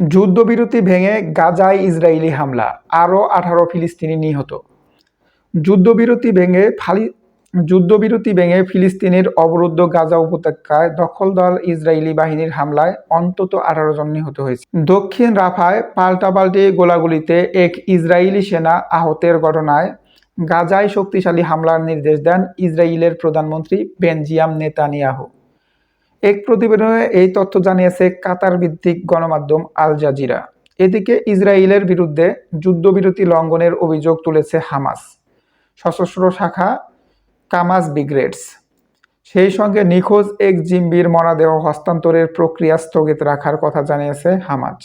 যুদ্ধবিরতি ভেঙে গাজায় ইসরায়েলি হামলা। আরও আঠারো ফিলিস্তিনি নিহত। যুদ্ধবিরতি ভেঙে ফালি যুদ্ধবিরতি ভেঙে ফিলিস্তিনের অবরুদ্ধ গাজা উপত্যকায় দখলদার ইসরায়েলি বাহিনীর হামলায় অন্তত আঠারো জন নিহত হয়েছে। দক্ষিণ রাফায় পাল্টাপাল্টি গোলাগুলিতে এক ইসরায়েলি সেনা আহতের ঘটনায় গাজায় শক্তিশালী হামলার নির্দেশ দেন ইসরায়েলের প্রধানমন্ত্রী বেনজিয়াম নেতানিয়াহু। এক প্রতিবেদনে এই তথ্য জানিয়েছে কাতার ভিত্তিক গণমাধ্যম আল জাজিরা। এদিকে ইসরায়েলের বিরুদ্ধে যুদ্ধবিরতি লঙ্ঘনের অভিযোগ তুলেছে হামাস। সশস্ত্র শাখা কামাস ব্রিগেডস সেই সঙ্গে নিখোঁজ এক জিম্বির মরাদেহ হস্তান্তরের প্রক্রিয়া স্থগিত রাখার কথা জানিয়েছে হামাজ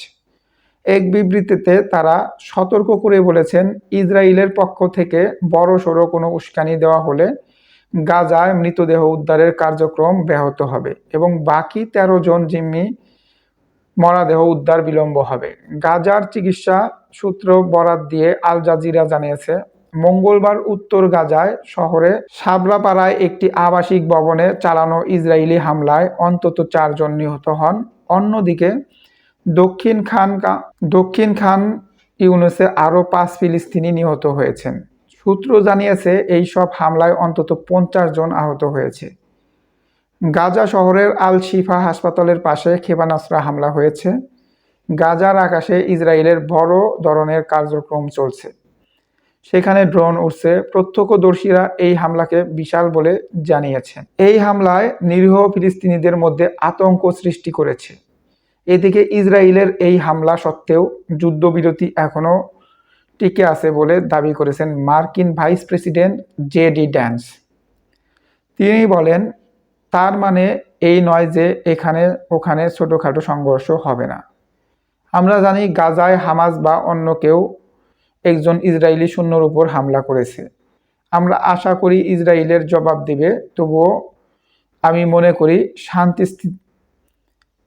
এক বিবৃতিতে তারা সতর্ক করে বলেছেন, ইসরায়েলের পক্ষ থেকে বড়সড় কোনো উস্কানি দেওয়া হলে গাজায় মৃতদেহ উদ্ধারের কার্যক্রম ব্যাহত হবে এবং বাকি তেরো জন জিম্মি মরাদেহ উদ্ধার বিলম্ব হবে। গাজার চিকিৎসা সূত্র বরাত দিয়ে আল জাজিরা জানিয়েছে, মঙ্গলবার উত্তর গাজায় শহরে সাবরাপাড়ায় একটি আবাসিক ভবনে চালানো ইসরায়েলি হামলায় অন্তত চারজন নিহত হন। অন্যদিকে দক্ষিণ খান দক্ষিণ খান ইউনুসে আরও পাঁচ ফিলিস্তিনি নিহত হয়েছেন। সূত্র জানিয়েছে, এই সব হামলায় অন্তত পঞ্চাশ জন আহত হয়েছে। গাজা শহরের আল শিফা হাসপাতালের পাশে ক্ষেপণাস্ত্র হামলা হয়েছে। গাজার আকাশে ইসরায়েলের বড় ধরনের কার্যক্রম চলছে। সেখানে ড্রোন উঠছে প্রত্যক্ষদর্শীরা এই হামলাকে বিশাল বলে জানিয়েছেন। এই হামলায় নিরীহ ফিলিস্তিনিদের মধ্যে আতঙ্ক সৃষ্টি করেছে। এদিকে ইসরায়েলের এই হামলা সত্ত্বেও যুদ্ধবিরতি এখনও টিকে আছে বলে দাবি করেছেন মার্কিন vice president J D Vance. তিনি বলেন, তার মানে এই নয় যে এখানে, ওখানে ছোটোখাটো সংঘর্ষ হবে না। আমরা জানি গাজায় হামাজ বা অন্য কেউ একজন ইসরায়েলি সৈন্যর উপর হামলা করেছে। আমরা আশা করি ইসরায়েলের জবাব দেবে। তবুও আমি মনে করি শান্তি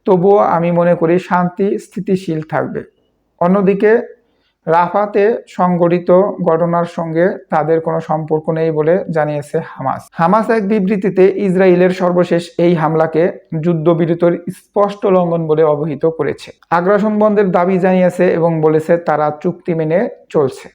তবুও আমি মনে করি শান্তি স্থিতিশীল থাকবে। অন্যদিকে রাফাতে সংগঠিত ঘটনার সঙ্গে তাদের কোনো সম্পর্ক নেই বলে জানিয়েছে হামাস। হামাস এক বিবৃতিতে ইসরায়েলের সর্বশেষ এই হামলাকে যুদ্ধবিরতির স্পষ্ট লঙ্ঘন বলে অবহিত করেছে। আগ্রাসন বন্ধের দাবি জানিয়েছে এবং বলেছে তারা চুক্তি মেনে চলছে।